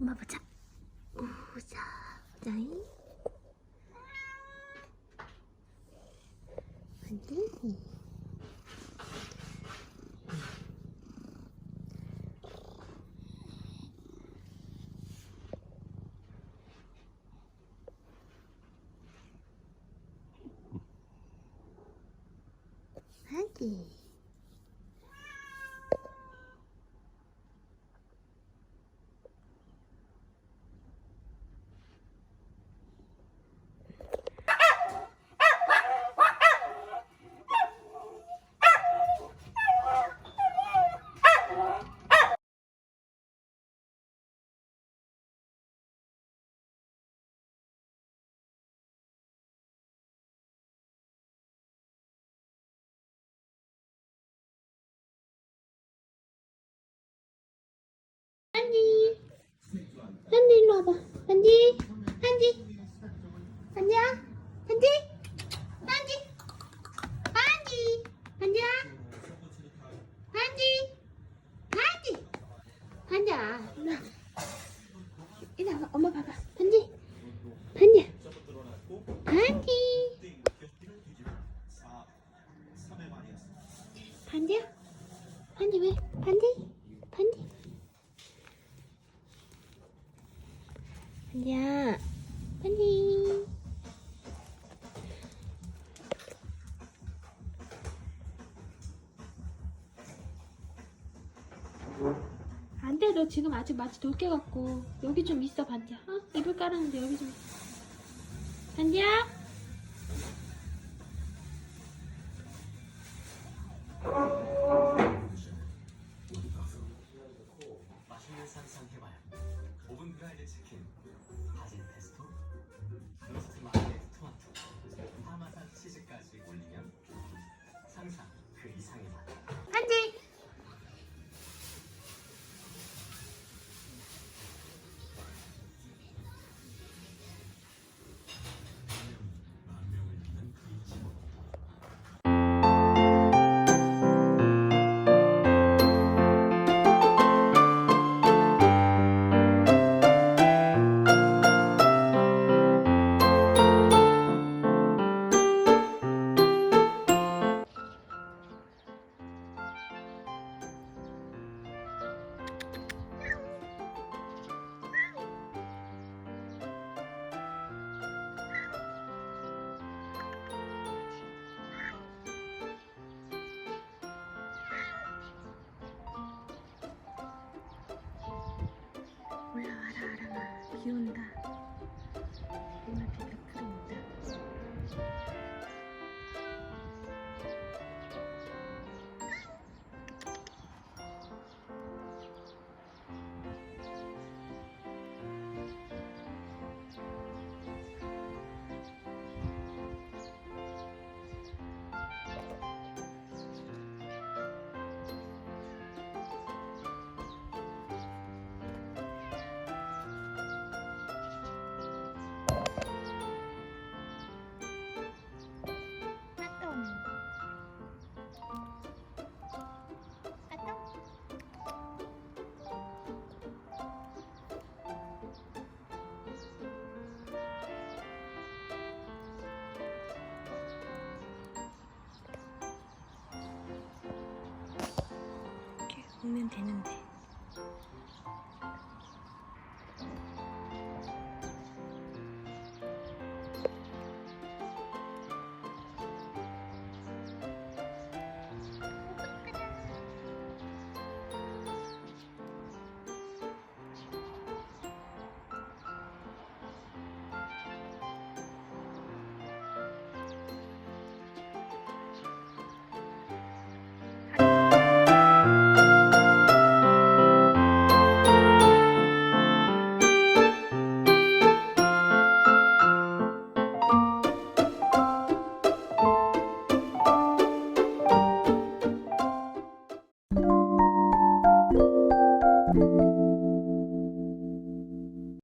엄마 보자. 보자, 보자잉. 안돼. 하기. 한디. 한디 일로 와봐. 한디야. 한디. 한디. 한디. 한디야. 한디. 한디. 한디야. 일로 와. 이리 와봐. 엄마 봐봐. 한디. 한디야. 한디. 반디야? 반디 왜? 반디? 반디? 반디야 반디 안돼. 너 지금 아직 마치 돌게 갖고 여기 좀 있어 반디야. 어? 이불 깔았는데 여기 좀 있어. 반디야? 온다 오면 되는데